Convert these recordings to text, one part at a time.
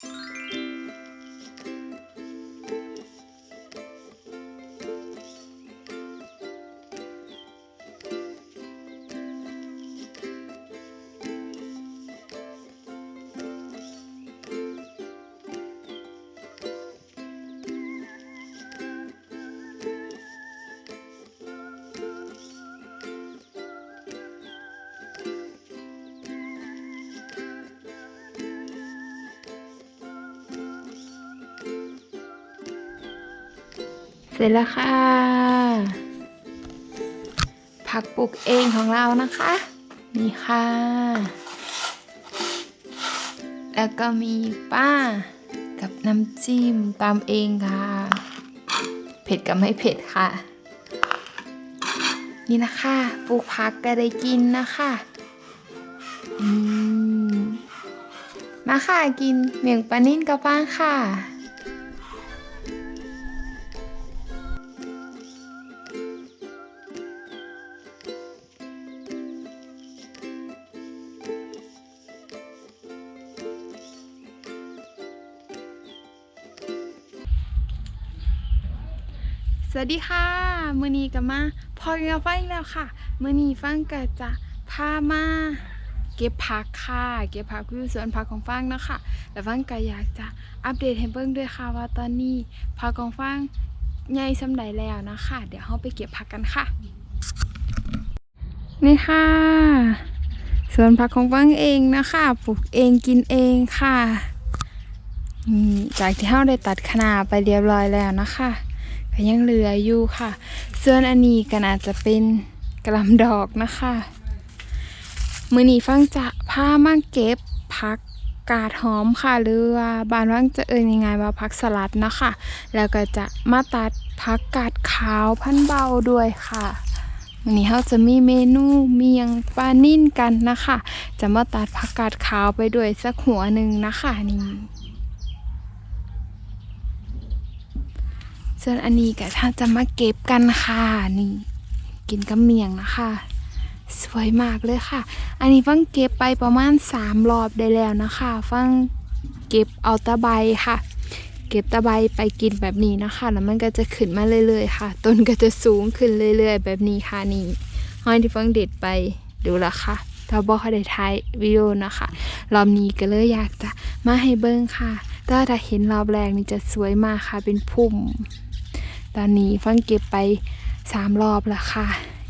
เสร็จแล้วค่ะ ผักปลูกเองของเรานะคะ นี่ค่ะ แล้วก็มีป้ากับน้ำจิ้มตามเองค่ะ เผ็ดกับไม่เผ็ดค่ะ นี่นะคะปลูกผักก็ได้กินนะคะมมาค่ะกินเมี่ยงปลานิ่นกับป้าค่ะ วัสดีค่ะ มือนีกับมาพอกันฟังแล้วค่ะ มือนีฟังก็จะพามาเก็บผักค่ะ เก็บผักอยู่สวนผักของฟังนะคะแล้วฟังก็อยากจะอัปเดตให้เบิ่งด้วยค่ะว่าตอนนี้ผักของฟังใหญ่สำใดแล้วนะคะ เดี๋ยวเราไปเก็บผักกันค่ะ นี่ค่ะ สวนผักของฟังเองนะคะปลูกเองกินเองค่ะจากที่เราได้ตัดขนาไปเรียบร้อยแล้วนะคะ ก็ยังเหลืออยู่ค่ะ ส่วนอันนี้ก็น่าจะเป็นกระหลำดอกนะคะ มือนี้ฟังจะพามาเก็บผักกาดหอมค่ะ หรือว่าบานว่างจะเอ่ยยังไงว่าผักสลัดนะคะ แล้วก็จะมาตัดผักกาดขาวพันเบาด้วยค่ะวันนี้เราจะมีเมนูเมียงปลานิ่นกันนะคะ จะมาตัดผักกาดขาวไปด้วยสักหัวหนึ่งนะคะนี่ ส่วนอันนี้ก็ถ้าจะมาเก็บกันค่ะนี่ กินกับเมียงนะคะ สวยมากเลยค่ะ อันนี้ฟังเก็บไปประมาณสามรอบได้แล้วนะคะฟังเก็บเอาตะไบค่ะ เก็บตะไบไปกินแบบนี้นะคะ แล้วมันก็จะขึ้นมาเรื่อยๆค่ะ ต้นก็จะสูงขึ้นเรื่อย ๆ แบบนี้ค่ะนี่ห้อยที่ฟังเด็ดไปดูละค่ะถ้าบอกเขาได้ท้ายวิดีโอนะคะรอบนี้ก็เลยอยากจะมาให้เบิ้งค่ะแต่ถ้าเห็นรอบแรกนี่จะสวยมากค่ะ เป็นพุ่ม ตอนนี้ฟังเก็บไปสามรอบแล้วค่ะ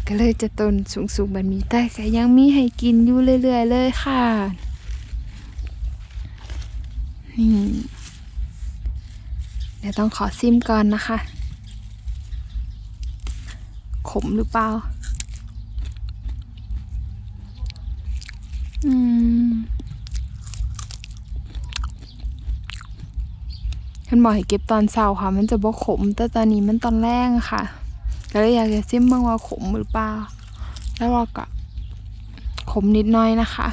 ก็เลยจะต้นสูงๆแบบนี้แต่ก็ยังมีให้กินอยู่เรื่อยๆเลยค่ะ นี่ เดี๋ยวต้องขอซิมก่อนนะคะ ขมหรือเปล่า อืม ฉันบอกให้เก็บตอนเช้าค่ะ มันจะบ่ขม แต่ตอนนี้มันตอนแรกค่ะ ก็เลยอยากจะซิมเบิ่งว่าขมหรือเปล่า แล้วเราก็ขมนิดน้อยนะคะ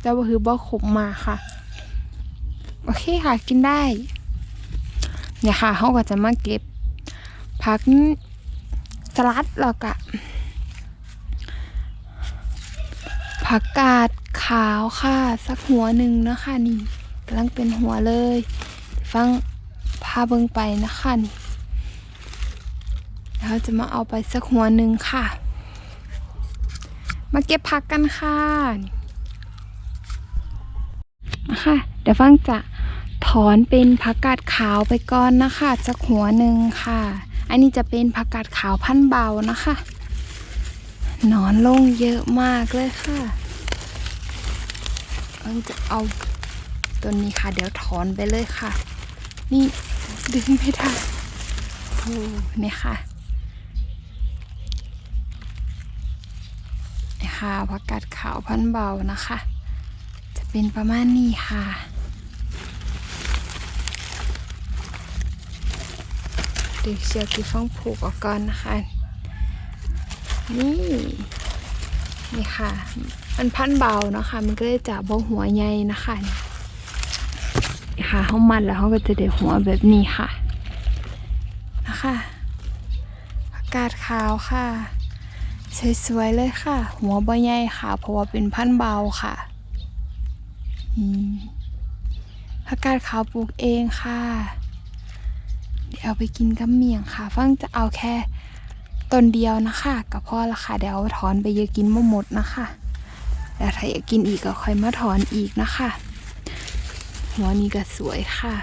แต่ว่าคือบ่ขมมาค่ะ โอเคค่ะ กินได้เนี่ยค่ะเขาก็จะมาเก็บผักสลัดแล้วก็ผักกาดขาวค่ะ สักหัวหนึ่งนะคะนี่กำลังเป็นหัวเลย ฟังาเบิ่งไปนะคะนี่แล้วจะมาเอาไปสักหัวหนึ่งค่ะ มาเก็บผักกันค่ะนะคะเดี๋ยวฟังจะถอนเป็นผักกาดขาวไปก่อนนะคะสักหัวหนึ่งค่ะ อันนี้จะเป็นผักกาดขาวพันเบานะคะนอนลงเยอะมากเลยค่ะฟังจะเอาตัวนี้ค่ะ เดี๋ยวถอนไปเลยค่ะ นี่ ดึงไม่ได้โอ้นี่ค่ะนี่ค่ะผักกาดขาวพันเบานะคะ จะเป็นประมาณนี้ค่ะเดี๋ยวเชือกที่ฟ้องผูกออกก่อนนะคะ นี่นี่ค่ะ มันพันเบานะคะ มันก็เลยจะบ่หัวใหญ่นะคะ นี่ค่ะเขามันแล้วเขาก็จะได้หัวแบบนี้ค่ะนะคะอากาศขาวค่ะสวยๆเลยค่ะ หัวใบใหญ่ค่ะ เพราะว่าเป็นพันธุ์เบาค่ะอืมผักกาดขาวปลูกเองค่ะ เดี๋ยวเอาไปกินกับเมี่ยงค่ะ ฟังจะเอาแค่ต้นเดียวนะคะกับพ่อละค่ะเดี๋ยวเอาถอนไปเยอะกินไม่หมดนะคะ แล้วถ้าอยากกินอีกก็ค่อยมาถอนอีกนะคะ หัวนี้ก็สวยค่ะ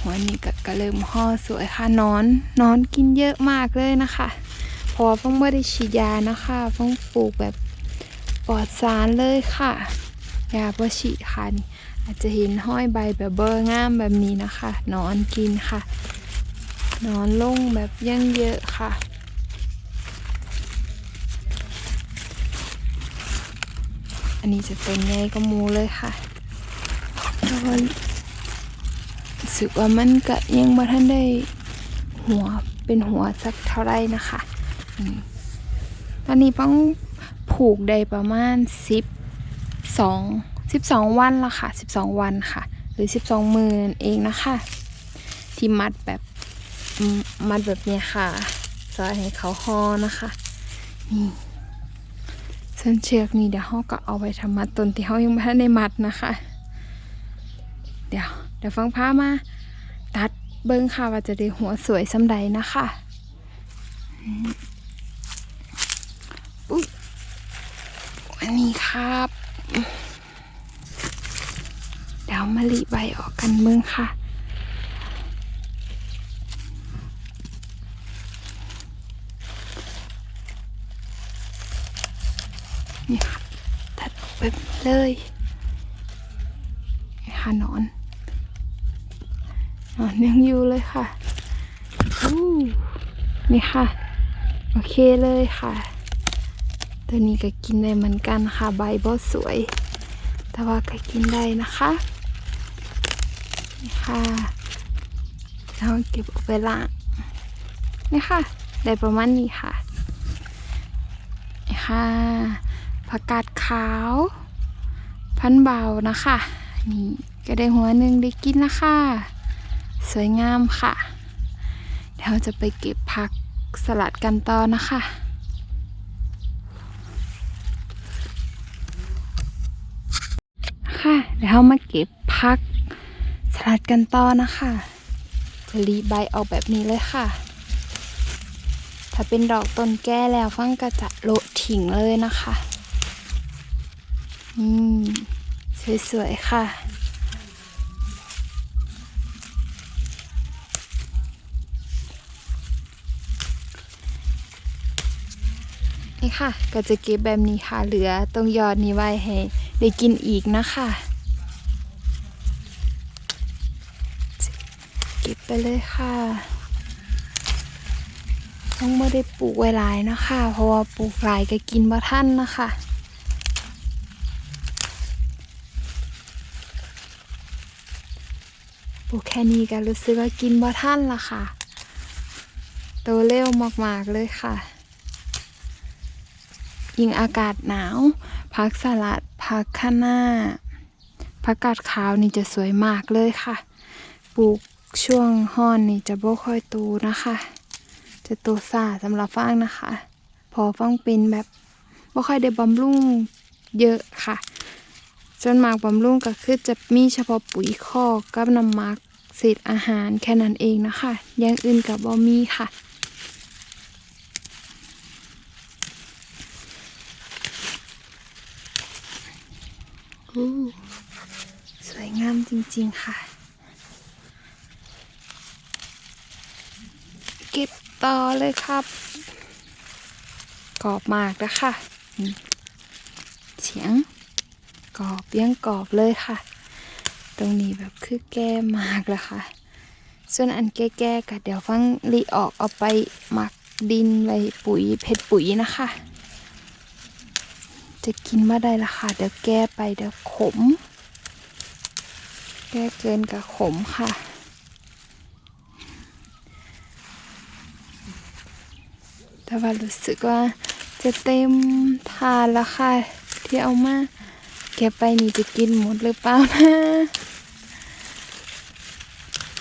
หัวนี้ก็กระเริ่มห่อสวยค่ะนอนนอนกินเยอะมากเลยนะคะเพราะว่าเพิ่งไม่ได้ฉีดยานะคะเพิ่งปลูกแบบปลอดสารเลยค่ะ ยาบ่ฉีดค่ะนี่อาจจะเห็นห้อยใบแบบเบอร์งามแบบนี้นะคะ นอนกินค่ะ นอนลงแบบยังเยอะค่ะอันนี้จะเป็นใหญ่ก็มูเลยค่ะ วก็รู้สึกว่ามันก็ยังมาท่านได้หัวเป็นหัวสักเท่าไรนะคะอตอนนี้ป้องผูกได้ประมาณสิบสองสิบสองวันละค่ะสิบสองวันค่ะ หรือสิบสองมื่นเองนะคะ ที่มัดแบบมัดแบบนี้ค่ะสายให้เขาฮอนะคะนี่เส้นเชือกนี่เดี๋ยวเขาก็เอาไปทำมัดต้นที่เขายังไม่ทันได้มัดนะคะ เดี๋ยวเดี๋ยวฟังพามาตัดเบิ้งค่ะว่าจะได้หัวสวยสำใดนะคะอุ๊ยอันนี้ครับ เดี๋ยวมาลีใบออกกันเมืองค่ะนี่ค่ะตัดไปเลยนี่ค่ะหนอน นอน ยังอยู่เลยค่ะนี่ค่ะ โอเคเลยค่ะ ตัวนี้ก็กินได้เหมือนกันค่ะใบบอสวย แต่ว่าก็กินได้นะคะนี่ค่ะแล้วเก็บเอาไปล้างนี่ค่ะ ได้ประมาณนี้ค่ะนี่ค่ะผักกาดขาว พันเบานะคะ นี่ก็ได้หัวหนึ่งได้กินนะคะ สวยงามค่ะ เดี๋ยวจะไปเก็บผักสลัดกันต่อนะคะค่ะเดี๋ยวมาเก็บผักสลัดกันต่อนะคะจะรีใบออกแบบนี้เลยค่ะ ถ้าเป็นดอกต้นแก้แล้วฟังก็จะโละทิ้งเลยนะคะ อืม สวยๆค่ะ นี่ค่ะ ก็จะเก็บแบบนี้ค่ะ เหลือตรงยอดนี้ไว้ให้ได้กินอีกนะคะเก็บไปเลยค่ะต้องไม่ได้ปลูกไว้หลายนะคะ เพราะว่าปลูกหลายก็กินบ่ทันนะคะปลูกแค่นี้ก็รู้สึกว่ากินบ่ทันละค่ะ โตเร็วมากๆเลยค่ะ ยิ่งอากาศหนาวผักสลัดผักคะน้าผักกาดขาวนี่จะสวยมากเลยค่ะ ปลูกช่วงห้อนนี่จะบ่ค่อยโตนะคะ จะโตซ่าสำหรับฟางนะคะ พอฟางเป็นแบบบ่ค่อยได้บำรุงเยอะค่ะส่วนมากบำรุงก็คือจะมีเฉพาะปุ๋ยคอกกับน้ำมักเศษอาหารแค่นั้นเองนะคะอย่างอื่นกับบ่มีค่ะ สวยงามจริงๆค่ะ เก็บต่อเลยครับ กรอบมากนะคะเสียงกรอบยังกรอบเลยค่ะ ตรงนี้แบบคือแก้มากเลยค่ะ ส่วนอันแก้ๆก็เดี๋ยวฟังรีออกเอาไปหมักดินไว้ปุ๋ยเพชรปุ๋ยนะคะ จะกินมาได้ละค่ะ เดี๋ยวแก้ไปเดี๋ยวขม แก้เกินกับขมค่ะแต่ว่ารู้สึกว่าจะเต็มทานแล้วค่ะ ที่เอามาเก็บไปนี่จะกินหมดหรือเปล่านะ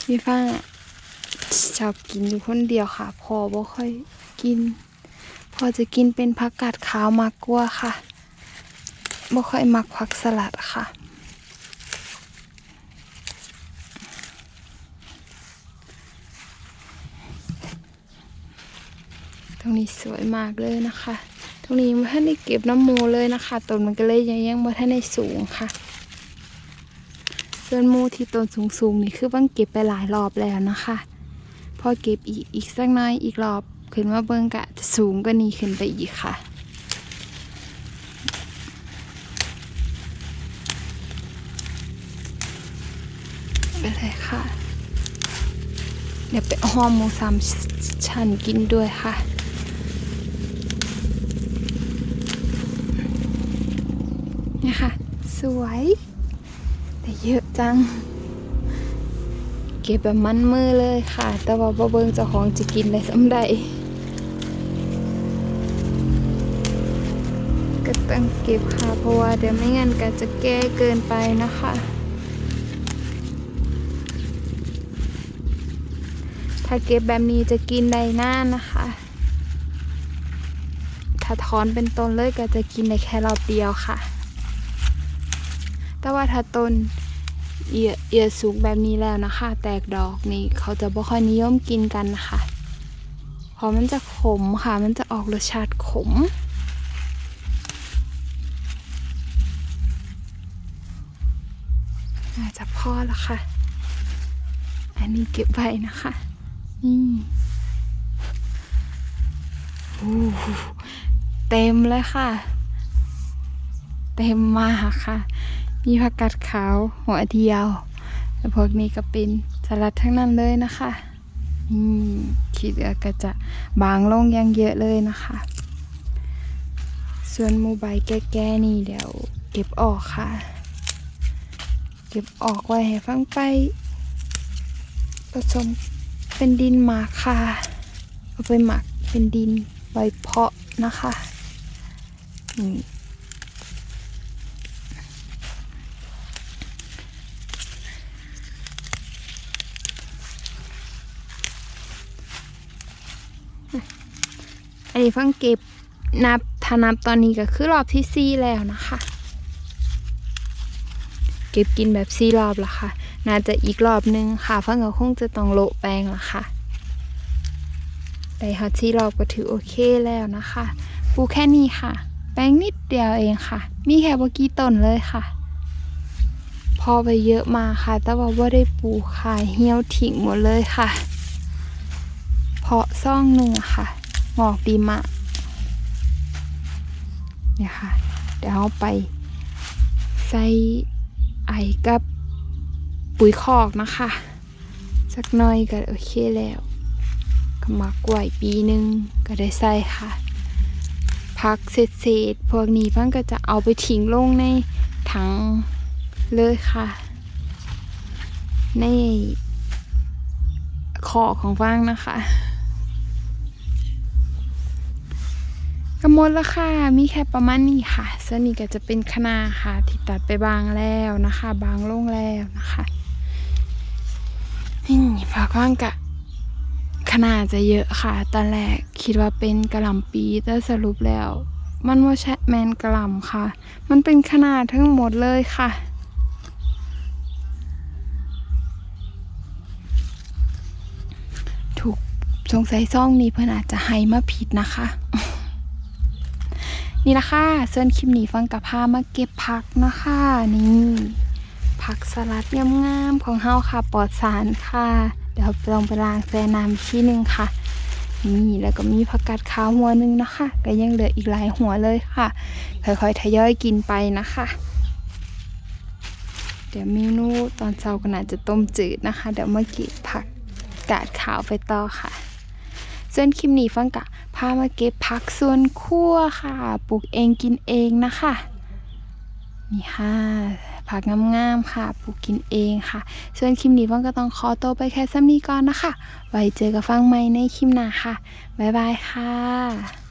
พี่ฟ้าชอบกินอยู่คนเดียวค่ะ พอบ่ค่อยกิน พอจะกินเป็นผักกาดขาวมากกว่าค่ะ บ่ค่อยมักผักสลัดค่ะ ตรงนี้สวยมากเลยนะคะ ตรงนี้ไม่ท่านได้เก็บน้ำมูเลยนะคะต้นมันก็เลยยังยังไม่ท่านได้สูงค่ะ ส่วนมูที่ต้นสูงๆนี่คือบังเก็บไปหลายรอบแล้วนะคะ พอเก็บอีกอีกสักน้อยอีกรอบขึ้นมาเบิ้งกะจะสูงกว่านี้ขึ้นไปอีกค่ะ ดี๋ยวไปห่อหมูสามชั้นกินด้วยค่ะเนี่ยค่ะ สวย แต่เยอะจัง เก็บแบบมันมือเลยค่ะ แต่ว่าบ่เบิงเจ้าของจะกินได้สำใดก็ต้องเก็บค่ะ เพราะว่าเดี๋ยวไม่งั้นก็จะแก้เกินไปนะคะาเก็บแบบนี้จะกินได้นานนะคะ ถ้าถอนเป็นต้นเลยก็จะกินได้แค่รอบเดียวค่ะ แต่ว่าถ้าต้นเอียเอียสูงแบบนี้แล้วนะคะ แตกดอกนี่เขาจะบ่ค่อยนิยมกินกันนะคะเพราะมันจะขมค่ะ มันจะออกรสชาติขม อาจจะพอแล้วค่ะ อันนี้เก็บไว้นะคะ เต็มเลยค่ะ เต็มมากค่ะ มีผักกาดขาวหัวเดียว แล้วพวกนี้ก็เป็นสลัดทั้งนั้นเลยนะคะอืมขีดเหลือก็จะบางลงยังเยอะเลยนะคะ ส่วนมูใบแก่ๆนี่เดี๋ยวเก็บออกค่ะ เก็บออกไว้ให้ฟังไปผสม เป็นดินหมักค่ะ เอาไปหมักเป็นดินไว้เพาะนะคะนี่อันนี้เพิ่งเก็บนับถ้านับตอนนี้ก็คือรอบที่สี่แล้วนะคะ เก็บกินแบบสี่รอบละค่ะ น่าจะอีกรอบนึงค่ะเพิ่งก็คงจะต้องโละแปลงละค่ะแต่ฮอตสี่รอบก็ถือโอเคแล้วนะคะปูแค่นี้ค่ะ แปลงนิดเดียวเองค่ะ มีแค่บกี่ต้นเลยค่ะ พอไปเยอะมาค่ะ แต่ว่าว่าได้ปูค่ะเหี่ยวทิ้งหมดเลยค่ะ เพาะซ่องหนึ่งค่ะงอกดีมากเนี่ยค่ะ เดี๋ยวเอาไปใส่ไอกับ ปุ๋ยคอกนะคะสักหน่อยก็โอเคแล้วก็มักไว้ปีหนึ่งก็ได้ใส่ค่ะพักเศษๆพวกนี้พังก็จะเอาไปทิ้งลงในถังเลยค่ะ ในขอของฟางนะคะก็หมดล้วค่ะ มีแค่ประมาณนี้ค่ะส่วนนี้ก็จะเป็นคณะค่ะ ที่ตัดไปบางแล้วนะคะ บางลงแล้วนะคะ ผักว่างกะขนาดจะเยอะค่ะ ตอนแรกคิดว่าเป็นกระหล่ำปีแต่สรุปแล้ว มันว่าใช่แมนกระหล่ำค่ะ มันเป็นขนาดทั้งหมดเลยค่ะถูกสงสัยซ่องนี้เพื่อนอาจจะให้มาผิดนะคะ นี่นะคะส่วนคลิปนี้ฟังกับพามาเก็บผักนะคะนี่ ผักสลัดงามๆของเฮาค่ะปลอดสารค่ะ เดี๋ยวลองไปล้างแช่น้ำอีกทีนึงค่ะนี่แล้วก็มีผักกาดขาวหัวหนึงนะคะก็ยังเหลืออีกหลายหัวเลยค่ะ ค่อยๆทยอยกินไปนะคะ เดี๋ยวเมนูตอนเช้าก็น่าจะต้มจืดนะคะ เดี๋ยวมาเก็บผักกาดขาวไปต่อค่ะส่วนคลิปนี้ฟังกะพามาเก็บผักส่วนครัวค่ะ ปลูกเองกินเองนะคะ นี่ค่ะ ผักงามๆค่ะปลูกกินเองค่ะ ส่วนคลิปนี้ฟังก็ต้องขอตัวไปแค่ซ้ำนี้ก่อนนะคะ ไว้เจอกับฟังใหม่ในคลิปหน้าค่ะ บ๊ายบายค่ะ